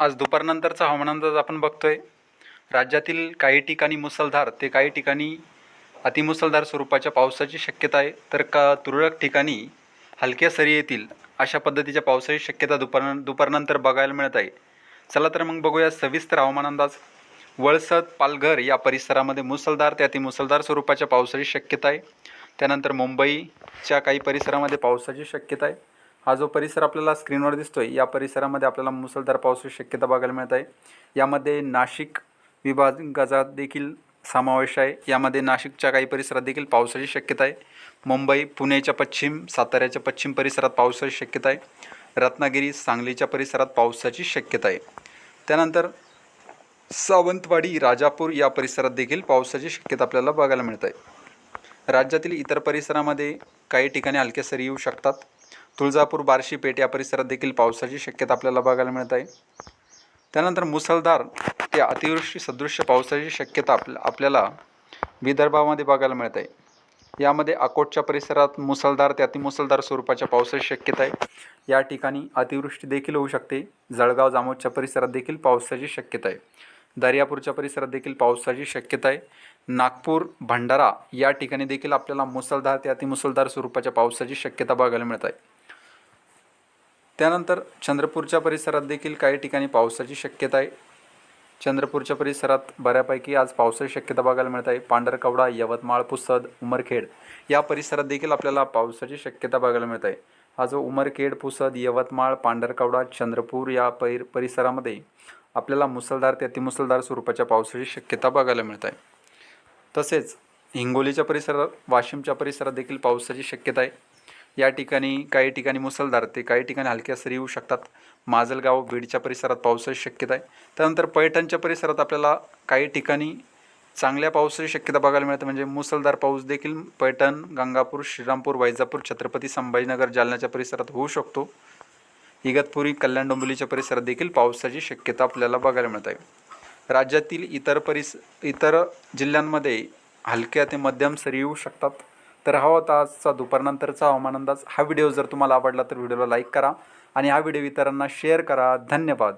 आज दुपारनंतरचा हवामान अंदाज आपण बघतोय. राज्यातील काही ठिकाणी मुसळधार ते काही ठिकाणी अतिमुसळधार स्वरूपाच्या पावसाची शक्यता आहे. तर का तुरळक ठिकाणी हलक्या सरी येतील अशा पद्धतीच्या पावसाची शक्यता दुपार दुपारनंतर बघायला मिळत आहे. चला तर मग बघूया सविस्तर हवामान अंदाज. वळसद पालघर या परिसरामध्ये मुसळधार ते अतिमुसळधार स्वरूपाच्या पावसाची शक्यता आहे. त्यानंतर मुंबईच्या काही परिसरामध्ये पावसाची शक्यता आहे. हा जो परिसर आपल्याला स्क्रीनवर दिसतोय या परिसरामध्ये आपल्याला मुसळधार पावसाची शक्यता बघायला मिळत आहे. यामध्ये नाशिक विभागाचा देखील समावेश आहे. यामध्ये नाशिकच्या काही परिसरात देखील पावसाची शक्यता आहे. मुंबई पुण्याच्या पश्चिम साताऱ्याच्या पश्चिम परिसरात पावसाची शक्यता आहे. रत्नागिरी सांगलीच्या परिसरात पावसाची शक्यता आहे. त्यानंतर सावंतवाडी राजापूर या परिसरात देखील पावसाची शक्यता आपल्याला बघायला मिळत आहे. राज्यातील इतर परिसरामध्ये काही ठिकाणी हलक्या सरी येऊ शकतात. तुळजापूर बार्शी पेठ या परिसरात देखील पावसाची शक्यता आपल्याला बघायला मिळत आहे. त्यानंतर मुसळधार ते अतिवृष्टी सदृश्य पावसाची शक्यता आप आपल्याला विदर्भामध्ये बघायला मिळत आहे. यामध्ये अकोटच्या परिसरात मुसळधार ते अतिमुसळधार स्वरूपाच्या पावसाची शक्यता आहे. या ठिकाणी अतिवृष्टी देखील होऊ शकते. जळगाव जामोदच्या परिसरात देखील पावसाची शक्यता आहे. दर्यापूरच्या परिसरात देखील पावसाची शक्यता आहे. नागपूर भंडारा या ठिकाणी देखील आपल्याला मुसळधार ते अतिमुसळधार स्वरूपाच्या पावसाची शक्यता बघायला मिळत आहे. त्यानंतर चंद्रपूरच्या परिसरात देखील काही ठिकाणी पावसाची शक्यता आहे. चंद्रपूरच्या परिसरात बऱ्यापैकी आज पावसाची शक्यता बघायला मिळत आहे. पांढरकवडा यवतमाळ पुसद उमरखेड या परिसरात देखील आपल्याला पावसाची शक्यता बघायला मिळत आहे. हा जो उमरखेड पुसद यवतमाळ पांढरकवडा चंद्रपूर या पैर परिसरामध्ये आपल्याला मुसळधार ते अतिमुसळधार स्वरूपाच्या पावसाची शक्यता बघायला मिळत आहे. तसेच हिंगोलीच्या परिसरात वाशिमच्या परिसरात देखील पावसाची शक्यता आहे. या ठिकाणी काही ठिकाणी मुसळधार ते काही ठिकाणी हलक्या सरी येऊ शकतात. माजलगाव बीडच्या परिसरात पावसाची शक्यता आहे. त्यानंतर पैठणच्या परिसरात आपल्याला काही ठिकाणी चांगल्या पावसाची शक्यता बघायला मिळते म्हणजे मुसळधार पाऊस देखील पैठण गंगापूर श्रीरामपूर वैजापूर छत्रपती संभाजीनगर जालन्याच्या परिसरात होऊ शकतो. इगतपुरी कल्याण डोंबिवलीच्या परिसरात देखील पावसाची शक्यता आपल्याला बघायला मिळत आहे. राज्यातील इतर परिस इतर जिल्ह्यांमध्ये हलक्या ते मध्यम सरी येऊ शकतात. तर हा होता आजचा दुपारनंतरचा हवामान अंदाज. हा व्हिडिओ जर तुम्हाला आवडला तर व्हिडिओला लाईक करा आणि हा व्हिडिओ इतरांना शेअर करा. धन्यवाद.